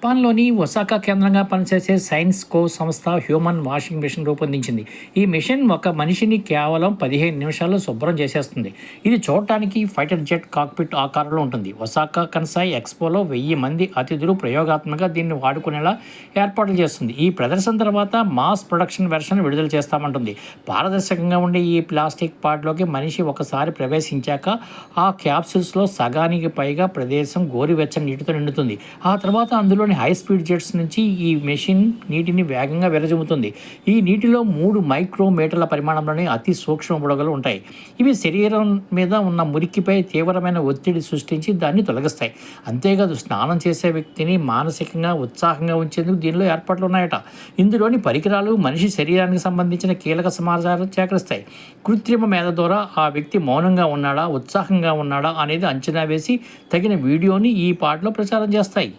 జపాన్లోని ఒసాకా కేంద్రంగా పనిచేసే సైన్స్ కో సంస్థ హ్యూమన్ వాషింగ్ మిషన్ రూపొందించింది. ఈ మిషన్ ఒక మనిషిని కేవలం పదిహేను నిమిషాల్లో శుభ్రం చేసేస్తుంది. ఇది చూడటానికి ఫైటర్ జెట్ కాక్పిట్ ఆకారంలో ఉంటుంది. ఒసాకా కన్సాయ్ ఎక్స్పోలో వెయ్యి మంది అతిథులు ప్రయోగాత్మకంగా దీన్ని వాడుకునేలా ఏర్పాట్లు చేస్తుంది. ఈ ప్రదర్శన తర్వాత మాస్ ప్రొడక్షన్ వెర్షన్ విడుదల చేస్తామంటుంది. పారదర్శకంగా ఉండే ఈ ప్లాస్టిక్ పాట్లోకి మనిషి ఒకసారి ప్రవేశించాక ఆ క్యాప్సూల్స్లో సగానికి పైగా ప్రదేశం గోరువెచ్చని నీటితో నిండుతుంది. ఆ తర్వాత అందులో అందులోని హై స్పీడ్ జెట్స్ నుంచి ఈ మెషిన్ నీటిని వేగంగా విరజుముతుంది ఈ నీటిలో మూడు మైక్రోమీటర్ల పరిమాణంలోని అతి సూక్ష్మ బుడగలు ఉంటాయి. ఇవి శరీరం మీద ఉన్న మురికిపై తీవ్రమైన ఒత్తిడి సృష్టించి దాన్ని తొలగిస్తాయి. అంతేకాదు స్నానం చేసే వ్యక్తిని మానసికంగా ఉత్సాహంగా ఉంచేందుకు దీనిలో ఏర్పాట్లు ఉన్నాయట. ఇందులోని పరికరాలు మనిషి శరీరానికి సంబంధించిన కీలక సమాచారం సేకరిస్తాయి. కృత్రిమ మేధ ద్వారా ఆ వ్యక్తి మౌనంగా ఉన్నాడా ఉత్సాహంగా ఉన్నాడా అనేది అంచనా వేసి తగిన వీడియోని ఈ పాటలో ప్రచారం చేస్తాయి.